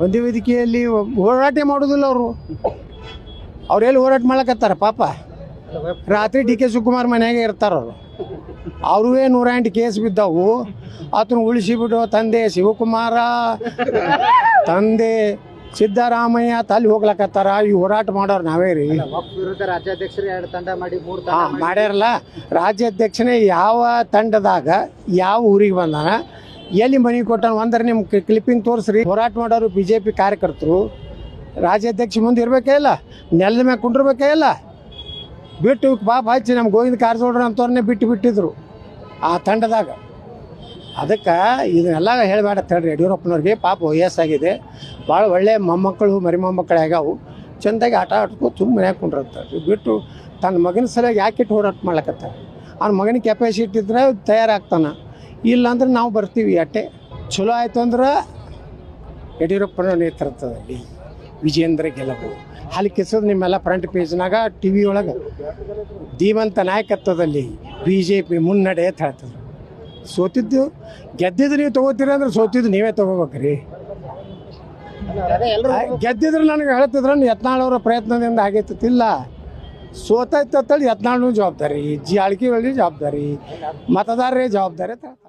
ಒಂದೇ ವೇದಿಕೆಯಲ್ಲಿ ಹೋರಾಟ ಮಾಡೋದಿಲ್ಲ ಅವರು. ಅವ್ರು ಎಲ್ಲಿ ಹೋರಾಟ ಮಾಡಕತ್ತಾರ ಪಾಪ. ರಾತ್ರಿ ಡಿ ಕೆ ಶಿವಕುಮಾರ್ ಮನೆಯಾಗೆ ಇರ್ತಾರ ಅವರು. ಅವ್ರವೇ ನೂರ ಎಂಟು ಕೇಸ್ ಬಿದ್ದವು. ಆತನ ಉಳಿಸಿಬಿಟ್ಟು ತಂದೆ ಶಿವಕುಮಾರ. ತಂದೆ ಸಿದ್ದರಾಮಯ್ಯ ತಲ್ಲಿ ಹೋಗ್ಲಕತ್ತಾರ. ಈ ಹೋರಾಟ ಮಾಡೋರು ನಾವೇ ರೀ. ವಿರುದ್ಧ ರಾಜ್ಯಾಧ್ಯಕ್ಷರು ಎರಡು ತಂಡ ಮಾಡಿ ಮೂರು ತಂಡ ಹಾಂ ಮಾಡಿ. ಮಾಡ್ಯಾರಲ್ಲ. ರಾಜ್ಯಾಧ್ಯಕ್ಷನೇ ಯಾವ ತಂಡದಾಗ ಯಾವ ಊರಿಗೆ ಬಂದಾನ? ಎಲ್ಲಿ ಮನವಿ ಕೊಟ್ಟಾನ ಅಂದ್ರೆ ನಿಮ್ಮ ಕ್ಲಿಪ್ಪಿಂಗ್ ತೋರಿಸ್ರಿ. ಹೋರಾಟ ಮಾಡೋರು ಬಿ ಜೆ ಪಿ ಕಾರ್ಯಕರ್ತರು. ರಾಜ್ಯಾಧ್ಯಕ್ಷ ಮುಂದೆ ಇರಬೇಕೇ ಇಲ್ಲ. ನೆಲದ ಮ್ಯಾಗ ಕುಂಡಿರ್ಬೇಕೇ ಇಲ್ಲ. ಬಿಟ್ಟು ಪಾಪ ಹಚ್ಚಿ ನಮ್ಮ ಗೋವಿಂದ ಕಾರಜೋಳ್ರ ಅಂತವ್ರನ್ನೇ ಬಿಟ್ಟು ಬಿಟ್ಟಿದ್ರು ಆ ತಂಡದಾಗ. ಅದಕ್ಕೆ ಇದನ್ನೆಲ್ಲ ಹೇಳಬೇಡ ತಡ್ರಿ ಯಡಿಯೂರಪ್ಪನವ್ರಿಗೆ. ಪಾಪ ವಯಸ್ಸಾಗಿದೆ ಭಾಳ ಒಳ್ಳೆ ಮೊಮ್ಮಕ್ಕಳು, ಮರಿ ಮೊಮ್ಮಕ್ಕಳು ಆಗ್ಯಾವು. ಚೆಂದಾಗಿ ಆಟ ಆಡ್ಕೊಂಡು ತುಂಬ ಮನ್ಯಾಗ ಬಿಟ್ಟು ತನ್ನ ಮಗನ ಸರಿಯಾಗಿ ಯಾಕೆ ಹೋರಾಟ ಮಾಡ್ಲಕತ್ತಾರೆ? ಅವ್ನ ಮಗನ ಕೆಪಾಸಿಟಿ ಇದ್ರೆ ತಯಾರಾಗ್ತಾನೆ. ಇಲ್ಲ ಅಂದ್ರೆ ನಾವು ಬರ್ತೀವಿ ಅಟ್ಟೆ. ಚಲೋ ಆಯ್ತು ಅಂದ್ರೆ ಯಡಿಯೂರಪ್ಪನ ನೇತೃತ್ವದಲ್ಲಿ ವಿಜೇಂದ್ರ ಗೆಲುವು. ಅಲ್ಲಿ ಕಿಸೋದು ನಿಮ್ಮೆಲ್ಲ ಫ್ರಂಟ್ ಪೇಜ್ನಾಗ ಟಿ ವಿ ಒಳಗೆ ಧೀಮಂತ ನಾಯಕತ್ವದಲ್ಲಿ ಬಿ ಜೆ ಪಿ ಮುನ್ನಡೆ ಅಂತ ಹೇಳ್ತದೆ ಸೋತಿದ್ದು ಗೆದ್ದಿದ್ದು ನೀವು ತೊಗೋತೀರಿ ಅಂದ್ರೆ ಸೋತಿದ್ದು ನೀವೇ ತೊಗೋಬೇಕ್ರಿ. ಗೆದ್ದಿದ್ರೆ ನನಗೆ ಹೇಳ್ತಿದ್ರೆ ಯತ್ನಾಳವರ ಅವರ ಪ್ರಯತ್ನದಿಂದ ಆಗೈತಿಲ್ಲ ಸೋತೈತೆ ಅಂತೇಳಿ ಯತ್ನಾಳ್ನು ಜವಾಬ್ದಾರಿ ಜಾರಕಿಹೊಳಿ ಜವಾಬ್ದಾರಿ ಮತದಾರರೇ ಜವಾಬ್ದಾರಿ ಅಂತ ಹೇಳ್ತಾರೆ